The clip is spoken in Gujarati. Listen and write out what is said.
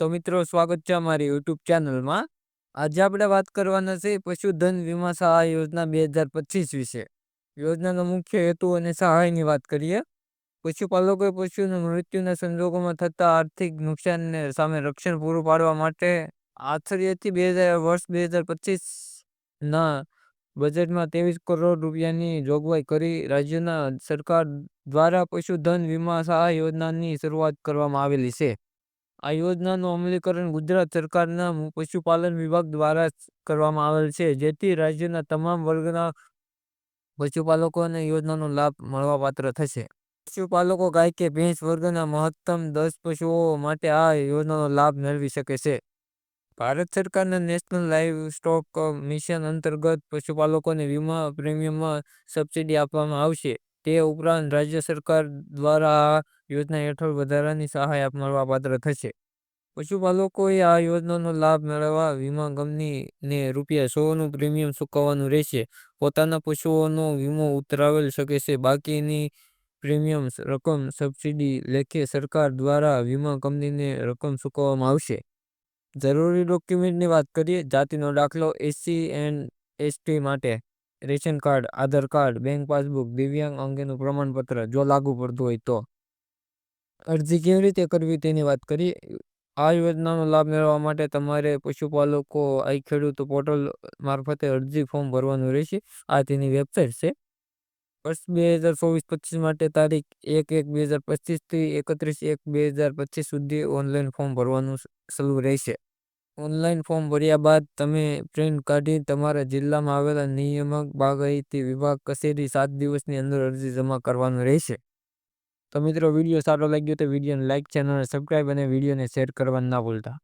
તો મિત્રો, સ્વાગત છે અમારી યુટ્યુબ ચેનલમાં. આજે આપણે વાત કરવાના છે પશુધન વીમા સહાય યોજના બે હજાર પચીસ વિશે. યોજનાનો મુખ્ય હેતુ અને સહાયની વાત કરીએ. પશુપાલકોએ પશુના મૃત્યુના સંજોગોમાં થતા આર્થિક નુકસાનને સામે રક્ષણ પૂરું પાડવા માટે આશ્ચર્યથી બે હજાર, વર્ષ બે હજાર પચીસના બજેટમાં ત્રેવીસ કરોડ રૂપિયાની જોગવાઈ કરી રાજ્યના સરકાર દ્વારા પશુધન વીમા સહાય યોજનાની શરૂઆત કરવામાં આવેલી છે. આ યોજનાનું અમલીકરણ ગુજરાત સરકારના પશુપાલન વિભાગ દ્વારા કરવામાં આવેલ છે, જેથી રાજ્યના તમામ વર્ગના પશુપાલકોને યોજનાનો લાભ મળવાપાત્ર થશે. પશુપાલકો ગાય કે ભેંસ વર્ગના મહત્તમ દસ પશુઓ માટે આ યોજનાનો લાભ મેળવી શકે છે. ભારત સરકારના નેશનલ લાઇવ સ્ટોક મિશન અંતર્ગત પશુપાલકોને વીમા પ્રીમિયમમાં સબસિડી આપવામાં આવશે. તે ઉપરાંત રાજ્ય સરકાર દ્વારા આ યોજના હેઠળ વધારાની સહાય મળવાપાત્ર થશે. પશુપાલકોએ આ યોજનાનો લાભ મેળવવા વીમા કંપનીને રૂપિયા સોનું પ્રીમિયમ ચૂકવવાનું રહેશે. પોતાના પશુઓનો વીમો ઉતરાવેલ શકે છે. બાકીની પ્રીમિયમ રકમ સબસિડી લેખે સરકાર દ્વારા વીમા કંપનીને રકમ ચૂકવવામાં આવશે. જરૂરી ડોક્યુમેન્ટની વાત કરીએ, જાતિનો દાખલો, એસસી એન્ડ એસટી માટે. Ration card, Aadhaar card, bank passbook, દિવ્યાંગ અંગેનું પ્રમાણપત્ર જો લાગુ પડતું હોય તો. અરજી કેવી રીતે કરવી તેની વાત કરી. આ યોજનાનો લાભ મેળવવા માટે તમારે પશુપાલકો, આઈ ખેડૂત પોર્ટલ મારફતે અરજી ફોર્મ ભરવાનું રહેશે. આ તેની વેબસાઇટ છે. વર્ષ બે હજાર ચોવીસ પચીસ માટે તારીખ એક એક બે હજાર પચીસથી એકત્રીસ એક બે હજાર પચીસ સુધી ઓનલાઈન ફોર્મ ભરવાનું શરૂ રહેશે. ઓનલાઈન ફોર્મ ભર્યા બાદ તમે પ્રિન્ટ કાઢી તમારા જિલ્લામાં આવેલા નિયામક બાગાયતી વિભાગ કચેરી સાત દિવસની અંદર અરજી જમા કરવાનું રહેશે. તો મિત્રો, વીડિયો સારો લાગ્યો તો વિડીયોને લાઇક ચેનલને સબસ્ક્રાઈબ અને વિડીયોને શેર કરવાનું ના ભૂલતા.